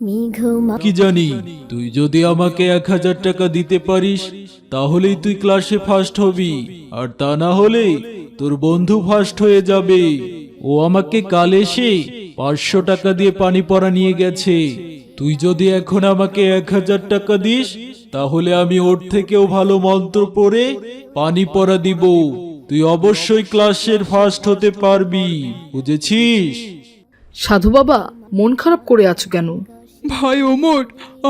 কি জানি তুই যদি আমাকে এক হাজার টাকা দিতে পারিস তাহলেই তুই ক্লাসে ফার্স্ট হবি। আর তা না হলে তোর বন্ধু ফার্স্ট হয়ে যাবে। ও আমাকে কাল এসে পাঁচশো টাকা দিয়ে পানি পড়া নিয়ে গেছে। তুই যদি এখন আমাকে এক হাজার টাকা দিস তাহলে আমি ওর থেকেও ভালো মন্ত্র পড়ে পানি পড়া দিব। তুই অবশ্যই ক্লাসের ফার্স্ট হতে পারবি বুঝেছিস? সাধু বাবা মন খারাপ করে আছো কেন? ভাই ওমর,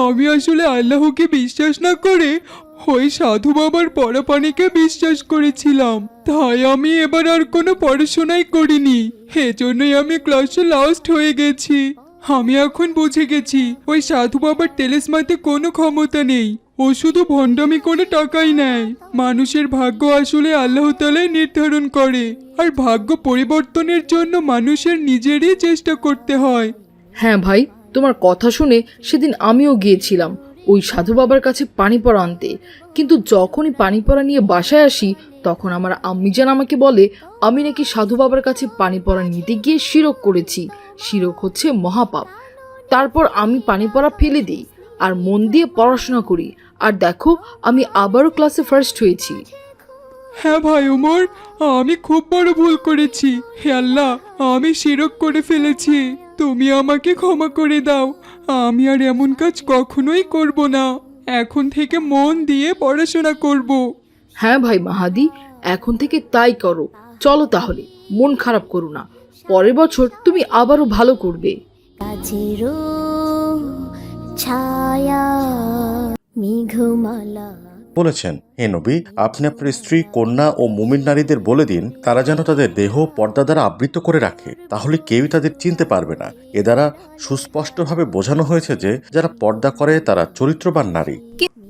আমি আসলে আল্লাহকে বিশ্বাস না করে ওই সাধু বাবার পড়াপানিকে বিশ্বাস করেছিলাম। তাই আমি এবার আর কোনো পড়াশোনাই করিনি। এজন্যই আমি ক্লাসে লাস্ট হয়ে গেছি। আমি এখন বুঝে গেছি, ওই সাধু বাবার টেলিসমাতে কোনো ক্ষমতা নেই। ও শুধু ভণ্ডামি করে টাকাই নেয়। মানুষের ভাগ্য আসলে আল্লাহ তালাই নির্ধারণ করে। আর ভাগ্য পরিবর্তনের জন্য মানুষের নিজেরই চেষ্টা করতে হয়। হ্যাঁ ভাই তোমার কথা শুনে সেদিন আমিও গিয়েছিলাম ওই সাধু বাবার কাছে পানি পড়া আনতে। কিন্তু যখনই পানি পড়া নিয়ে বাসায় আসি, তখন আমার আম্মিজান আমাকে বলে, আমি নাকি সাধু বাবার কাছে পানি পড়া নিতে গিয়ে শিরক করেছি। শিরক হচ্ছে মহাপাপ। তারপর আমি পানি পড়া ফেলে দিই আর মন দিয়ে পড়াশোনা করি। আর দেখো, আমি আবারও ক্লাসে ফার্স্ট হয়েছি। হ্যাঁ ভাই ওমর আমি খুব বড় ভুল করেছি। হে আল্লাহ, আমি শিরক করে ফেলেছি। তুমি আমাকে ক্ষমা করে দাও। আমি আর এমন কাজ কখনোই করব না। এখন থেকে মন দিয়ে পড়াশোনা করব। হ্যাঁ ভাই মাহাদি এখন থেকে তাই করো। চলো তাহলে মন খারাপ করো না। পরের বছর তুমি আবারও ভালো করবে। ছায়া মেঘমালা। বলেছেন হে নবী আপনি আপনার স্ত্রী কন্যা ও মুমিন নারীদের বলে দিন তারা যেন তাদের দেহ পর্দা দ্বারা আবৃত করে রাখে। তাহলে কেউই তাদের চিনতে পারবে না। এ দ্বারা সুস্পষ্টভাবে বোঝানো হয়েছে যে যারা পর্দা করে তারা চরিত্রবান নারী।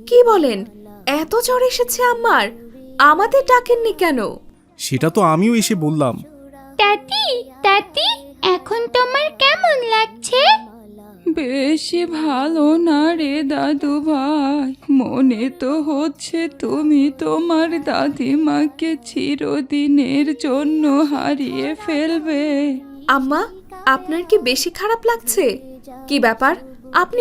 কি বলেন? এত জ্বর এসেছে আমার। আমাদের ডাকেননি কেন? সেটা তো আমিও এসে বললাম। দাদি দাদি এখন তোমার কেমন লাগছে? বেশি ভালো না রে দাদু ভাই। মনে তো হচ্ছে তুমি তোমার দাদিমাকে চিরদিনের জন্য হারিয়ে ফেলবে। আম্মা, আপনার কি বেশি খারাপ লাগছে? কি ব্যাপার? আপনি